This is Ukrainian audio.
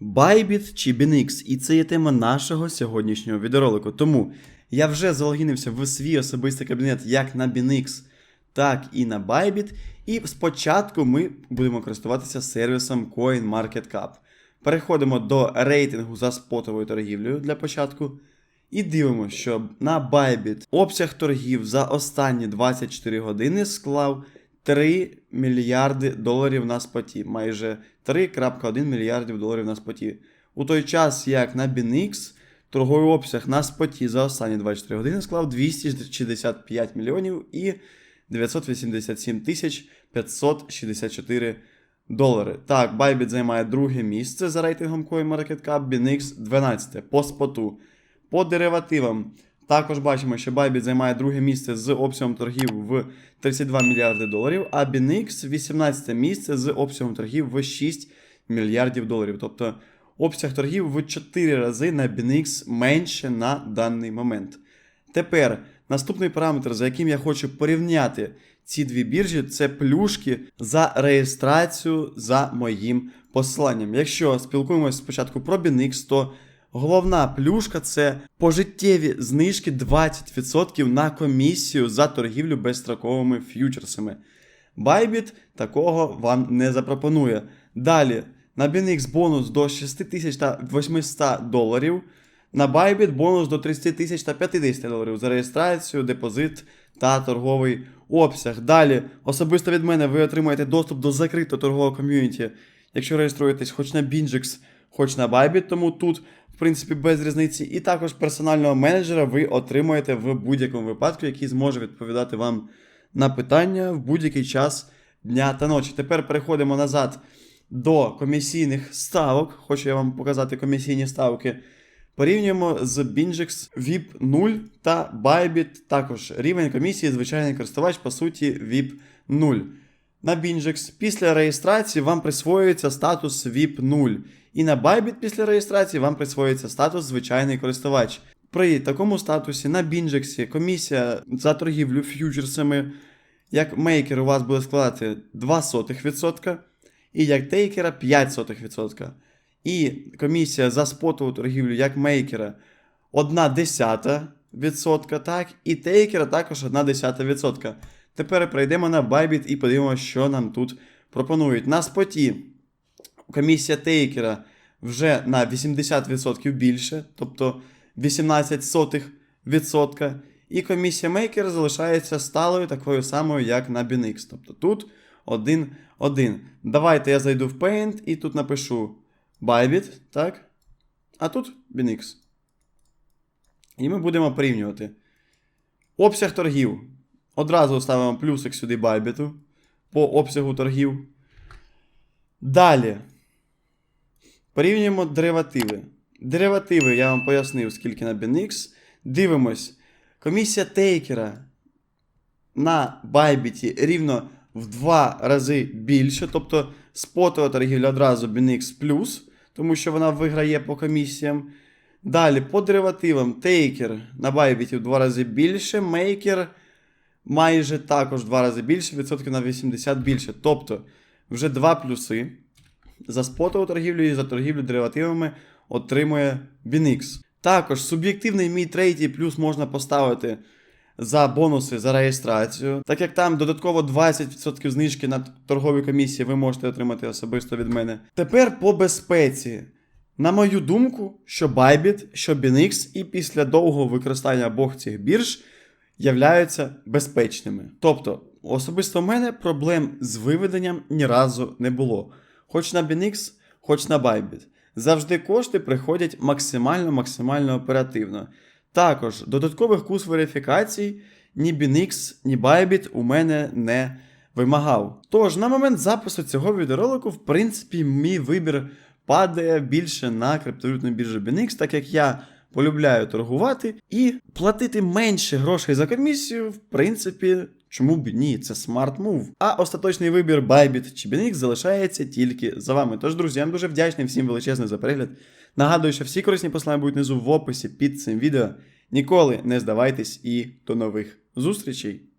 Bybit чи BNX, і це є тема нашого сьогоднішнього відеоролику. Тому я вже залогінився в свій особистий кабінет як на BNX, так і на Bybit. І спочатку ми будемо користуватися сервісом CoinMarketCap. Переходимо до рейтингу за спотовою торгівлею для початку. І дивимося, що на Bybit обсяг торгів за останні 24 години склав 3 мільярди доларів на споті. Майже 3,1 мільярдів доларів на споті. У той час, як на BNX, торговий обсяг на споті за останні 24 години склав 265 мільйонів і 987 тисяч 564 долари. Так, Bybit займає друге місце за рейтингом CoinMarketCap, BNX 12 по споту. По деривативам також бачимо, що Bybit займає друге місце з обсягом торгів в 32 мільярди доларів, а BNX 18 місце з обсягом торгів в 6 мільярдів доларів. Тобто обсяг торгів в 4 рази на BNX менше на даний момент. Тепер наступний параметр, за яким я хочу порівняти ці дві біржі, це плюшки за реєстрацію за моїм посиланням. Якщо спілкуємося спочатку про BNX, то головна плюшка це пожиттєві знижки 20% на комісію за торгівлю безстроковими ф'ючерсами. Bybit такого вам не запропонує. Далі, на BNX бонус до 6800 доларів. На Bybit бонус до 30 тисяч та 50 доларів за реєстрацію, депозит та торговий обсяг. Далі, особисто від мене, ви отримаєте доступ до закритого торгового ком'юніті, якщо реєструєтесь хоч на Binjex, хоч на Bybit, тому тут, в принципі, без різниці. І також персонального менеджера ви отримаєте в будь-якому випадку, який зможе відповідати вам на питання в будь-який час дня та ночі. Тепер переходимо назад до комісійних ставок. Хочу я вам показати комісійні ставки. Порівнюємо з Binjex VIP 0 та Bybit. Також рівень комісії, звичайний користувач, по суті, VIP 0. На Binjex після реєстрації вам присвоюється статус VIP 0. І на Bybit після реєстрації вам присвоюється статус звичайний користувач. При такому статусі на Binjex комісія за торгівлю ф'ючерсами, як мейкер у вас буде складати 0,02%, і як тейкера 0,05%. І комісія за спотову торгівлю як мейкера 1 десята відсотка, так, і тейкера також 1 десята відсотка. Тепер перейдемо на Bybit і подивимося, що нам тут пропонують. На споті комісія тейкера вже на 80% більше, тобто 18 сотих відсотка. І комісія мейкера залишається сталою такою самою, як на BNX. Тобто тут 1-1. Давайте я зайду в Paint і тут напишу Bybit, так? А тут BNX. І ми будемо порівнювати. Обсяг торгів. Одразу ставимо плюсик сюди Bybit по обсягу торгів. Далі. Порівнюємо деривативи. Деривативи я вам пояснив, скільки на BNX. Дивимось. Комісія тейкера на Bybit рівно в два рази більше. Тобто спотова торгівля одразу BNX плюс, тому що вона виграє по комісіям. Далі, по деривативам, тейкер на Bybit в два рази більше, мейкер майже також два рази більше, відсотків на 80 більше. Тобто вже два плюси. За спотову торгівлю і за торгівлю деривативами отримує BNX. Також суб'єктивний мій третій плюс можна поставити за бонуси за реєстрацію. Так як там додатково 20% знижки на торгові комісії ви можете отримати особисто від мене. Тепер по безпеці. На мою думку, що Bybit, що BNX і після довгого використання обох цих бірж являються безпечними. Тобто, особисто в мене проблем з виведенням ні разу не було. Хоч на BNX, хоч на Bybit. Завжди кошти приходять максимально-максимально оперативно. Також додаткових курс верифікацій ні BNX, ні Bybit у мене не вимагав. Тож, на момент запису цього відеоролику, в принципі, мій вибір падає більше на криптовалютну біржу BNX, так як я полюбляю торгувати і платити менше грошей за комісію, в принципі, чому б ні, це смарт мув. А остаточний вибір Bybit чи BNX залишається тільки за вами. Тож, друзі, я вам дуже вдячний всім величезний за перегляд. Нагадую, що всі корисні послання будуть внизу в описі під цим відео. Ніколи не здавайтесь і до нових зустрічей!